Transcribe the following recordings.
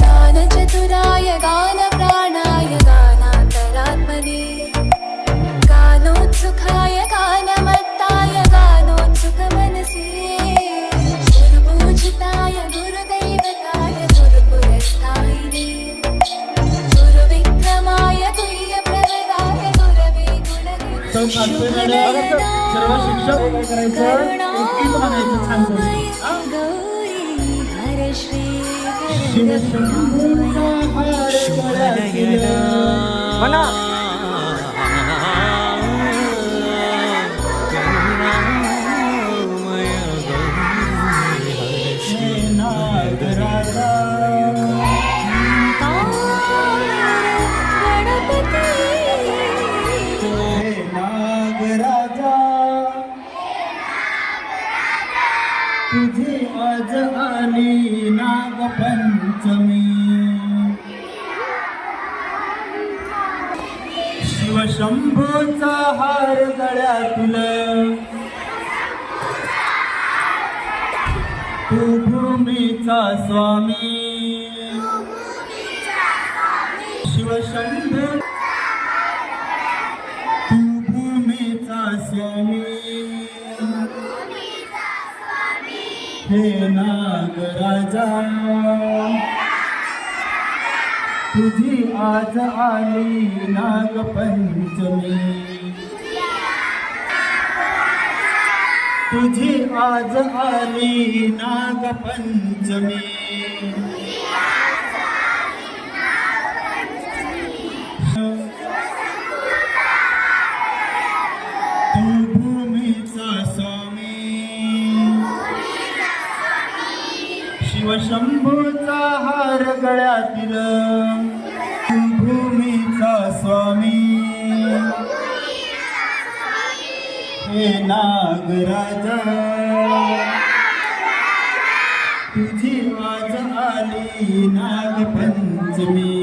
गानचतुराय गानप्राणाय गानान्तरात्मने गानोत्सुकाय गानमत्ताय गानोत्सुकमनसे गुरुपूजिताय गुरुदैवताय गुरुपुरस्तायिने गुरुविक्रमाय तुल्यप्रवराय गुरवे तर गुणगणे म्हणा नागराजा तुझी आज आली नागपंचमी शिवशंभूचा हार गळ्यातील. तू भूमीचा स्वामी. शिवशंभू हे नागराजा तुझी आज आली नागपंचमी तुझी आज आली नागपंचमी शंभूचा हार गळ्यातील भूमीचा स्वामी. हे नागराजा तुझी आज आली नागपंचमी.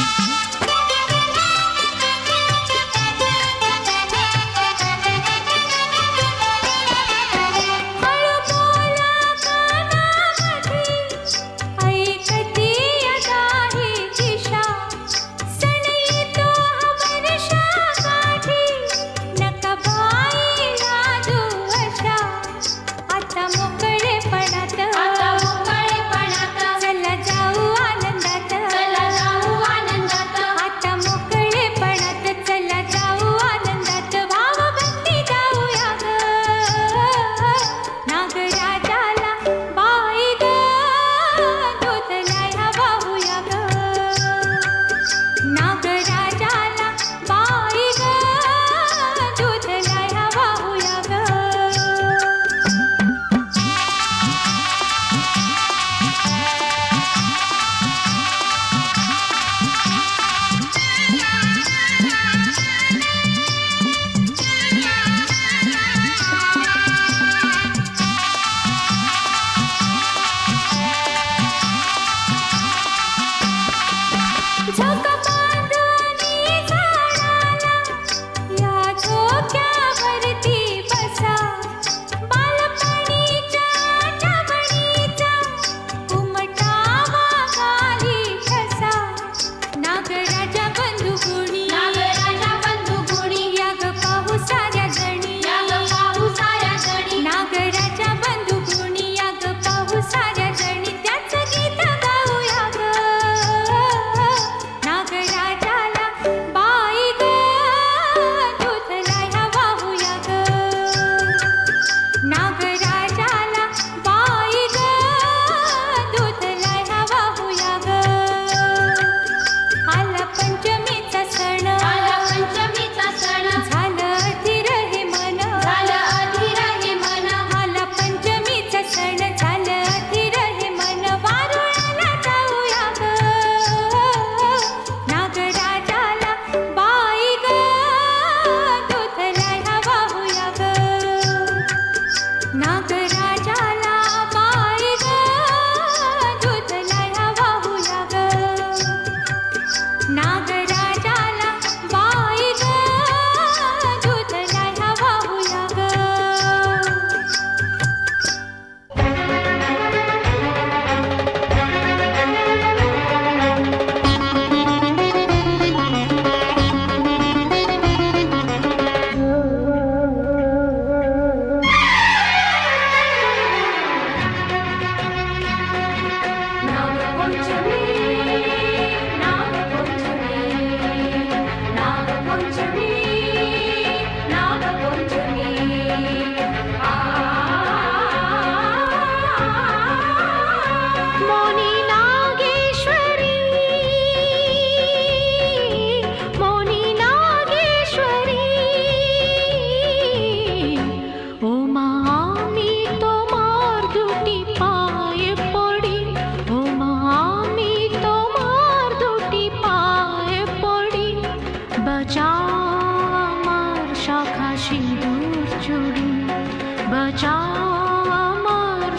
Yeah.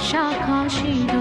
小卡西。